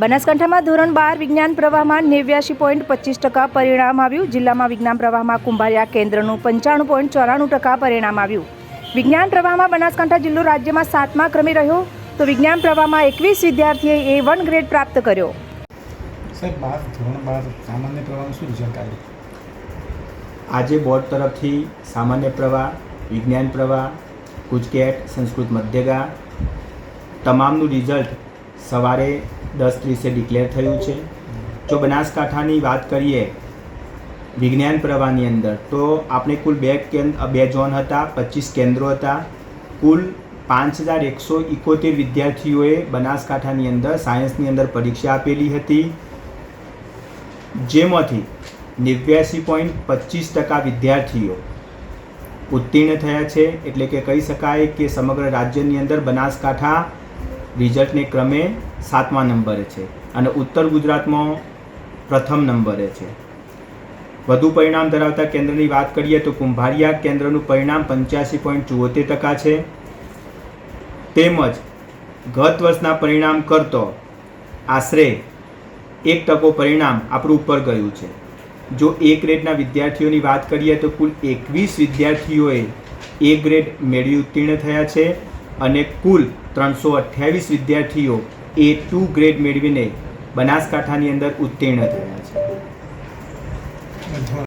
બનાસકાંઠામાં ધોરણ બાર વિજ્ઞાન પ્રવાહમાં નેવ્યાસી પોઈન્ટ પચીસ ટકા પરિણામ આવ્યું. જિલ્લામાં વિજ્ઞાન પ્રવાહમાં કુંભારિયા કેન્દ્રનું પંચાણું પોઈન્ટ ચોરાણું ટકા પરિણામ આવ્યું. વિજ્ઞાન પ્રવાહમાં બનાસકાંઠા જિલ્લો રાજ્યમાં સાતમા ક્રમે રહ્યો તો વિજ્ઞાન પ્રવાહમાં એકવીસ વિદ્યાર્થીએ એ વન ગ્રેડ પ્રાપ્ત કર્યો. સાહેબ બાર ધોરણ બાર સામાન્ય પ્રવાહનું શું રિઝલ્ટ આવ્યું આજે બોર્ડ તરફથી સામાન્ય પ્રવાહ વિજ્ઞાન પ્રવાહ ગુજકેટ સંસ્કૃત મધ્યગા તમામનું રિઝલ્ટ સવારે દસ ત્રીસે ડિક્લેર થયું છે. જો બનાસકાંઠાની વાત કરીએ, વિજ્ઞાન પ્રવાહની અંદર, તો આપણે કુલ બે કેન્દ્ર બે ઝોન હતા, પચીસ કેન્દ્રો હતા. કુલ પાંચ હજાર એકસો ઇકોતેર વિદ્યાર્થીઓએ બનાસકાંઠાની અંદર સાયન્સની અંદર પરીક્ષા આપેલી હતી. જેમાંથી નેવ્યાસી પોઈન્ટ પચીસ ટકા વિદ્યાર્થીઓ ઉત્તીર્ણ થયા છે. એટલે કે કહી શકાય કે સમગ્ર રાજ્યની અંદર બનાસકાંઠા રિઝલ્ટને ક્રમે સાતમા નંબરે છે અને ઉત્તર ગુજરાતમાં પ્રથમ નંબરે છે. વધુ પરિણામ ધરાવતા કેન્દ્રની વાત કરીએ તો કુંભારિયા કેન્દ્રનું પરિણામ પંચ્યાસી પોઈન્ટ ચોતેર ટકા છે. તેમજ ગત વર્ષના પરિણામ કરતો આશરે એક ટકો પરિણામ આપણું ઉપર ગયું છે. જો એ ગ્રેડના વિદ્યાર્થીઓની વાત કરીએ તો કુલ એકવીસ વિદ્યાર્થીઓએ એ ગ્રેડ મેળવી ઉત્તીર્ણ થયા છે. અને કુલ ત્રણસો અઠ્યાવીસ વિદ્યાર્થીઓ એ ટુ ગ્રેડ મેળવીને બનાસકાંઠાની અંદર ઉત્તીર્ણ થયા છે.